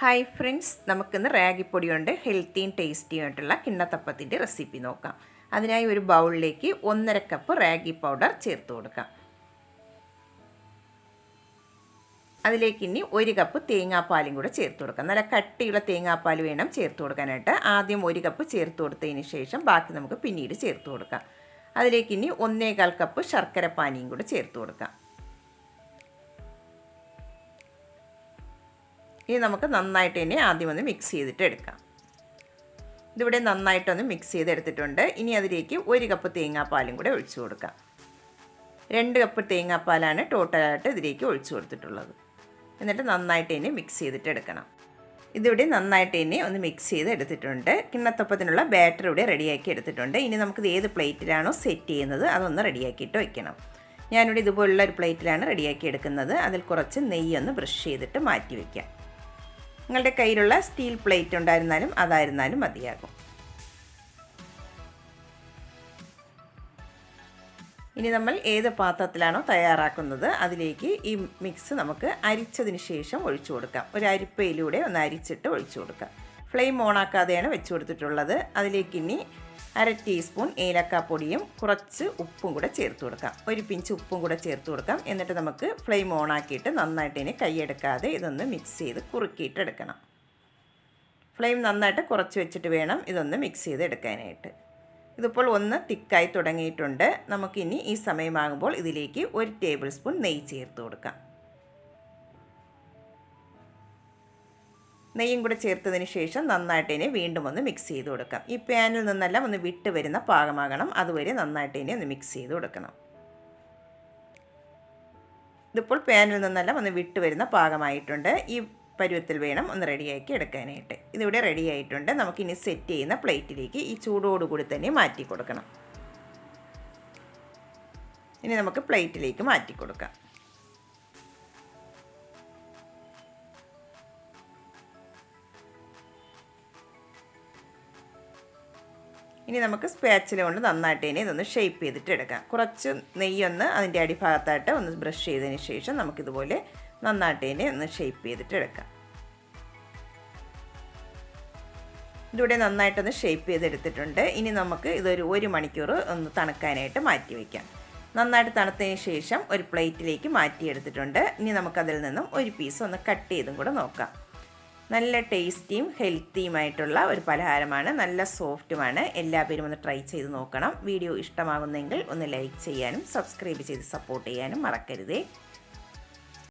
Hi friends നമുക്കിന്ന് റാഗിപ്പൊടി കൊണ്ട് ഹെൽത്തിയും ടേസ്റ്റിയും ആയിട്ടുള്ള കിണ്ണത്തപ്പത്തിന്റെ റെസിപ്പി നോക്കാം. അതിനായി ഒരു ബൗളിലേക്ക് ഒന്നര കപ്പ് റാഗി പൗഡർ ചേർത്ത് കൊടുക്കാം. അതിലേക്ക് ഇനി ഒരു കപ്പ് തേങ്ങാപ്പാലും കൂടെ ചേർത്ത് കൊടുക്കാം. നല്ല കട്ടിയുള്ള തേങ്ങാപ്പാൽ വേണം ചേർത്ത് കൊടുക്കാനായിട്ട്. ആദ്യം ഒരു കപ്പ് ചേർത്ത് കൊടുത്തതിന് ശേഷം ബാക്കി നമുക്ക് പിന്നീട് ചേർത്ത് കൊടുക്കാം. അതിലേക്ക് ഇനി ഒന്നേകാൽ കപ്പ് ശർക്കര പാനിയും കൂടെ ചേർത്ത് കൊടുക്കാം. ഇനി നമുക്ക് നന്നായിട്ട് ഇനി ആദ്യം ഒന്ന് മിക്സ് ചെയ്തിട്ട് എടുക്കാം. ഇതിവിടെ നന്നായിട്ടൊന്ന് മിക്സ് ചെയ്തെടുത്തിട്ടുണ്ട്. ഇനി അതിലേക്ക് ഒരു കപ്പ് തേങ്ങാപ്പാലും കൂടെ ഒഴിച്ചു കൊടുക്കാം. രണ്ട് കപ്പ് തേങ്ങാപ്പാലാണ് ടോട്ടലായിട്ട് ഇതിലേക്ക് ഒഴിച്ചു കൊടുത്തിട്ടുള്ളത്. എന്നിട്ട് നന്നായിട്ട് ഇനി മിക്സ് ചെയ്തിട്ട് എടുക്കണം. ഇതിവിടെ നന്നായിട്ട് ഇനി ഒന്ന് മിക്സ് ചെയ്ത് എടുത്തിട്ടുണ്ട് കിണ്ണത്തപ്പത്തിനുള്ള ബാറ്റർ ഇവിടെ റെഡിയാക്കി എടുത്തിട്ടുണ്ട്. ഇനി നമുക്കിത് ഏത് പ്ലേറ്റിലാണോ സെറ്റ് ചെയ്യുന്നത് അതൊന്ന് റെഡിയാക്കിയിട്ട് വയ്ക്കണം ഞാനിവിടെ ഇതുപോലുള്ള ഒരു പ്ലേറ്റിലാണ് റെഡിയാക്കി എടുക്കുന്നത്. അതിൽ കുറച്ച് നെയ്യൊന്ന് ബ്രഷ് ചെയ്തിട്ട് മാറ്റി വയ്ക്കാം നിങ്ങളുടെ കയ്യിലുള്ള സ്റ്റീൽ പ്ലേറ്റ് ഉണ്ടായിരുന്നാലും അതായിരുന്നാലും മതിയാകും. ഇനി നമ്മൾ ഏത് പാത്രത്തിലാണോ തയ്യാറാക്കുന്നത് അതിലേക്ക് ഈ മിക്സ് നമുക്ക് അരിച്ചതിന് ശേഷം ഒഴിച്ചു കൊടുക്കാം. ഒരു അരിപ്പയിലൂടെ ഒന്ന് അരിച്ചിട്ട് ഒഴിച്ചു കൊടുക്കാം. ഫ്ലെയിം ഓണാക്കാതെയാണ് വെച്ച് കൊടുത്തിട്ടുള്ളത്. അതിലേക്ക് ഇനി അര ടീസ്പൂൺ ഏലക്കാപ്പൊടിയും കുറച്ച് ഉപ്പും കൂടെ ചേർത്ത് കൊടുക്കാം. ഒരു പിഞ്ച് ഉപ്പും കൂടെ ചേർത്ത് കൊടുക്കാം. എന്നിട്ട് നമുക്ക് ഫ്ലെയിം ഓൺ ആക്കിയിട്ട് നന്നായിട്ട് ഇനി കൈയെടുക്കാതെ ഇതൊന്ന് മിക്സ് ചെയ്ത് കുറുക്കിയിട്ടെടുക്കണം ഫ്ലെയിം നന്നായിട്ട് കുറച്ച് വെച്ചിട്ട് വേണം ഇതൊന്ന് മിക്സ് ചെയ്ത് എടുക്കാനായിട്ട്. ഇതിപ്പോൾ ഒന്ന് തിക്കായി തുടങ്ങിയിട്ടുണ്ട്. നമുക്കിനി ഈ സമയമാകുമ്പോൾ ഇതിലേക്ക് ഒരു ടേബിൾ സ്പൂൺ നെയ്യ് ചേർത്ത് കൊടുക്കാം. നെയ്യും കൂടെ ചേർത്തതിന് ശേഷം നന്നായിട്ട് ഇനി വീണ്ടും ഒന്ന് മിക്സ് ചെയ്ത് കൊടുക്കാം. ഈ പാനിൽ നിന്നെല്ലാം ഒന്ന് വിട്ട് വരുന്ന പാകമാകണം. അതുവരെ നന്നായിട്ട് ഇനി ഒന്ന് മിക്സ് ചെയ്ത് കൊടുക്കണം. ഇതിപ്പോൾ പാനിൽ നിന്നെല്ലാം ഒന്ന് വിട്ട് വരുന്ന പാകമായിട്ടുണ്ട്. ഈ പരുവത്തിൽ വേണം ഒന്ന് റെഡിയാക്കി എടുക്കാനായിട്ട്. ഇതിവിടെ റെഡിയായിട്ടുണ്ട് നമുക്കിനി സെറ്റ് ചെയ്യുന്ന പ്ലേറ്റിലേക്ക് ഈ ചൂടോടുകൂടി തന്നെ മാറ്റി കൊടുക്കണം. ഇനി നമുക്ക് പ്ലേറ്റിലേക്ക് മാറ്റി കൊടുക്കാം. ഇനി നമുക്ക് സ്പാച്ചില കൊണ്ട് നന്നായിട്ട് ഇനി ഇതൊന്ന് ഷേപ്പ് ചെയ്തിട്ട് എടുക്കാം. കുറച്ച് നെയ്യൊന്ന് അതിന്റെ അടിഭാഗത്തായിട്ട് ഒന്ന് ബ്രഷ് ചെയ്തതിന് ശേഷം നമുക്കിതുപോലെ നന്നായിട്ട് ഇനി ഒന്ന് ഷേപ്പ് ചെയ്തിട്ട് എടുക്കാം. ഇതിവിടെ നന്നായിട്ടൊന്ന് ഷേപ്പ് ചെയ്തെടുത്തിട്ടുണ്ട്. ഇനി നമുക്ക് ഇതൊരു ഒരു മണിക്കൂർ ഒന്ന് തണുക്കാനായിട്ട് മാറ്റി വയ്ക്കാം നന്നായിട്ട് തണുത്തതിന് ശേഷം ഒരു പ്ലേറ്റിലേക്ക് മാറ്റിയെടുത്തിട്ടുണ്ട്. ഇനി നമുക്കതിൽ നിന്നും ഒരു പീസ് ഒന്ന് കട്ട് ചെയ്തും കൂടെ നോക്കാം. നല്ല ടേസ്റ്റിയും ഹെൽത്തിയുമായിട്ടുള്ള ഒരു പലഹാരമാണ്. നല്ല സോഫ്റ്റുമാണ്. എല്ലാവരും ഒന്ന് ട്രൈ ചെയ്ത് നോക്കണം. വീഡിയോ ഇഷ്ടമാകുന്നെങ്കിൽ ഒന്ന് ലൈക്ക് ചെയ്യാനും സബ്സ്ക്രൈബ് ചെയ്ത് സപ്പോർട്ട് ചെയ്യാനും മറക്കരുതേ.